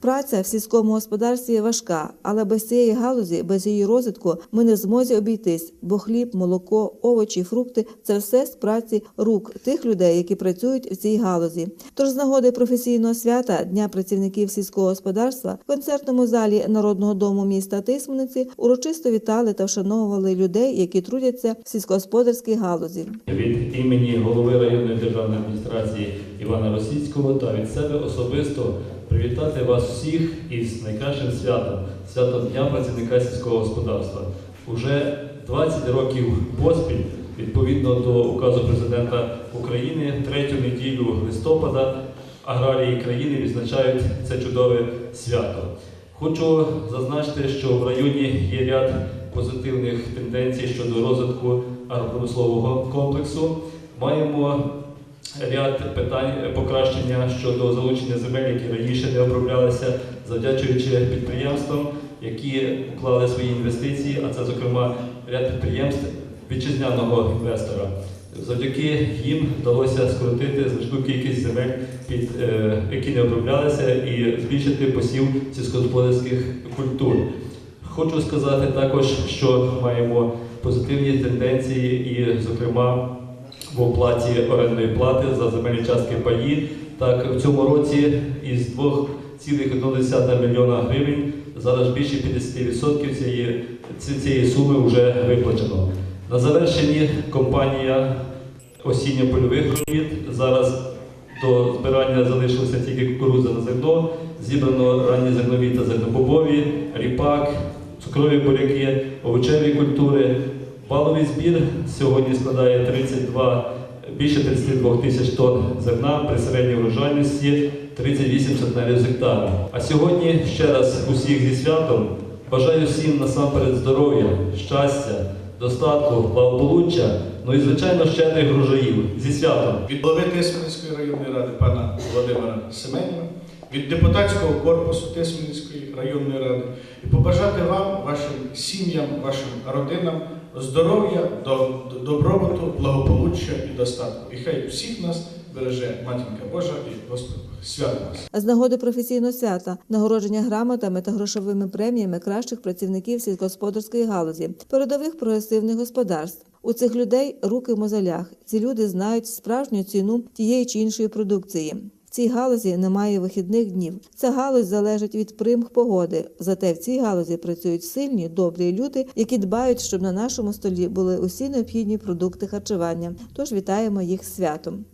Праця в сільському господарстві важка, але без цієї галузі, без її розвитку ми не в змозі обійтись, бо хліб, молоко, овочі, фрукти це все з праці рук тих людей, які працюють в цій галузі. Тож з нагоди професійного свята Дня працівників сільського господарства в концертному залі Народного дому міста Тисмениці урочисто вітали та вшановували людей, які трудяться в сільськогосподарській галузі. Від імені голови районної державної адміністрації Івана Російського та від себе особисто привітати вас всіх із найкращим святом святом Дня працівника сільського господарства. Уже 20 років поспіль, відповідно до указу президента України, третю неділю листопада аграрії країни відзначають це чудове свято. Хочу зазначити, що в районі є ряд позитивних тенденцій щодо розвитку агропромислового комплексу. Маємо ряд питань покращення щодо залучення земель, які раніше не оброблялися, завдячуючи підприємствам, які вклали свої інвестиції, а це, зокрема, ряд підприємств вітчизняного інвестора. Завдяки їм вдалося скоротити значну кількість земель, під, е, які не оброблялися, і збільшити посів сільськогосподарських культур. Хочу сказати також, що маємо позитивні тенденції, і, зокрема, в оплаті орендної плати за земельні частки паї. Так, в цьому році із 2,1 мільйона гривень зараз більше 50% цієї, цієї суми вже виплачено. На завершенні компанія осінньо-польових робіт. Зараз до збирання залишилося тільки кукурудза на зерно, зібрано ранні зернові та зернобобові, ріпак, цукрові буряки, овочеві культури. Валовий збір сьогодні складає 32, більше 32 тисяч тонн зерна при середній врожайності 38 центнерів з гектара. А сьогодні ще раз усіх зі святом бажаю всім насамперед здоров'я, щастя, достатку, благополуччя, ну і звичайно щедрих врожаїв зі святом. від голови Тисменської районної ради пана Володимира Семенєва, від депутатського корпусу Тисменської районної ради і побажати вам, вашим сім'ям, вашим родинам здоров'я, до- до- добробуту, благополуччя і достатку. І хай всіх нас береже Матінка Божа і Господь. Свято! З нагоди професійного свята, нагородження грамотами та грошовими преміями кращих працівників сільськогосподарської галузі, передових прогресивних господарств. У цих людей руки в мозолях. Ці люди знають справжню ціну тієї чи іншої продукції. Цій галузі немає вихідних днів. Ця галузь залежить від примх погоди. Зате в цій галузі працюють сильні, добрі люди, які дбають, щоб на нашому столі були усі необхідні продукти харчування. Тож вітаємо їх святом.